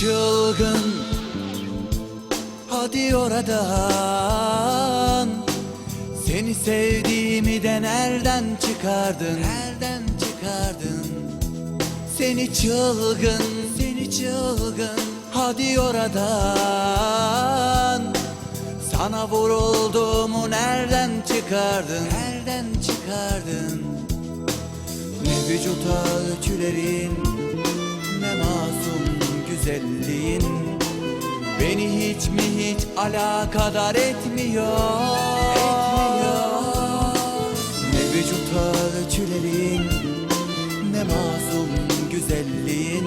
çılgın. Hadi oradan. Seni sevdiğimi de nereden çıkardın? Nereden çıkardın? Seni çılgın. Seni çılgın. Hadi oradan. Sana vurulduğumu nereden çıkardın? Nereden çıkardın? Ne vücut ölçülerin güzelliğin Beni hiç mi hiç alakadar etmiyor Etmiyor? Ne vücut ölçülerin Ne masum güzelliğin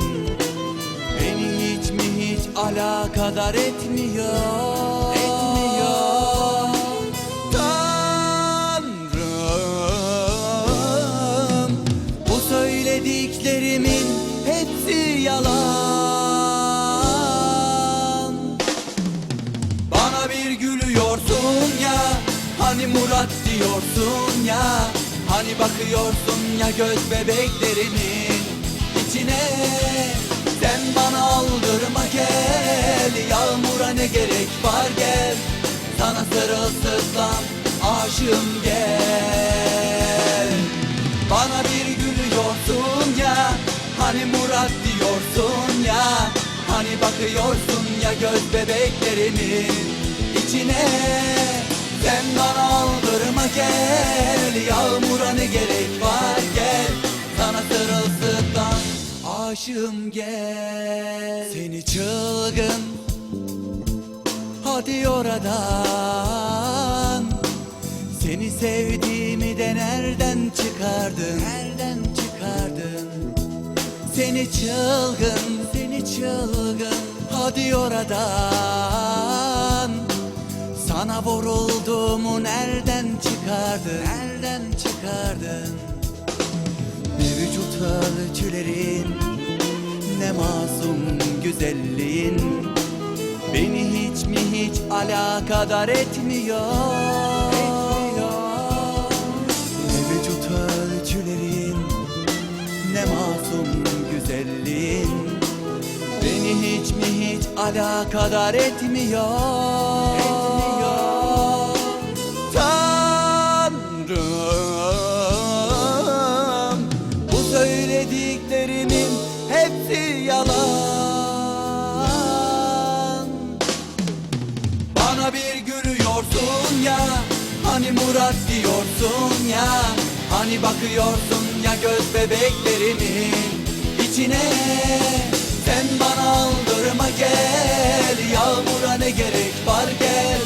Beni hiç mi hiç alakadar Etmiyor gülüyorsun ya Hani Murat diyorsun ya Hani bakıyorsun ya göz bebeklerimin içine. Sen bana aldırma gel Yağmura ne gerek var gel Sana sırılsıklam aşığım gel. Bana bir gülüyorsun ya Hani Murat diyorsun ya Hani bakıyorsun ya göz bebeklerimin içine. Sen aldırma gel Yağmura ne gerek var? Gel Sana sırılsıklam aşığım gel. Seni çılgın. Hadi oradan. Seni sevdiğimi de nereden çıkardın? Nereden çıkardın? Seni çılgın Seni çılgın. Hadi oradan Vurulduğumu nereden çıkardın? Nereden çıkardın? Ne vücut ölçülerin Ne masum güzelliğin. Beni hiç mi hiç alakadar etmiyor? Ne vücut ölçülerin Ne masum güzelliğin. Beni hiç mi hiç alakadar etmiyor hepsi yalan. Bana bir gülüyorsun ya Hani Murat diyorsun ya. Hani bakıyorsun ya göz bebeklerimin içine. Sen bana aldırma gel Yağmura ne gerek var gel.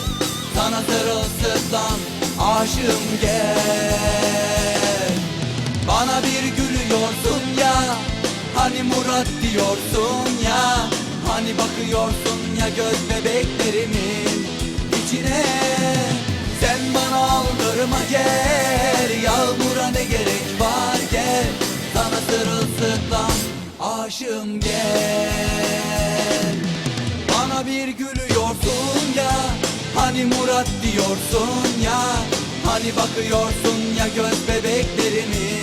Sana sırılsıklam aşığım gel Hani Murat diyorsun ya Hani bakıyorsun ya göz bebeklerimin içine. Sen bana aldırma gel Yağmura ne gerek var gel. Sana sırılsıklam aşığım gel. Bana bir gülüyorsun ya Hani Murat diyorsun ya. Hani bakıyorsun ya göz bebeklerimin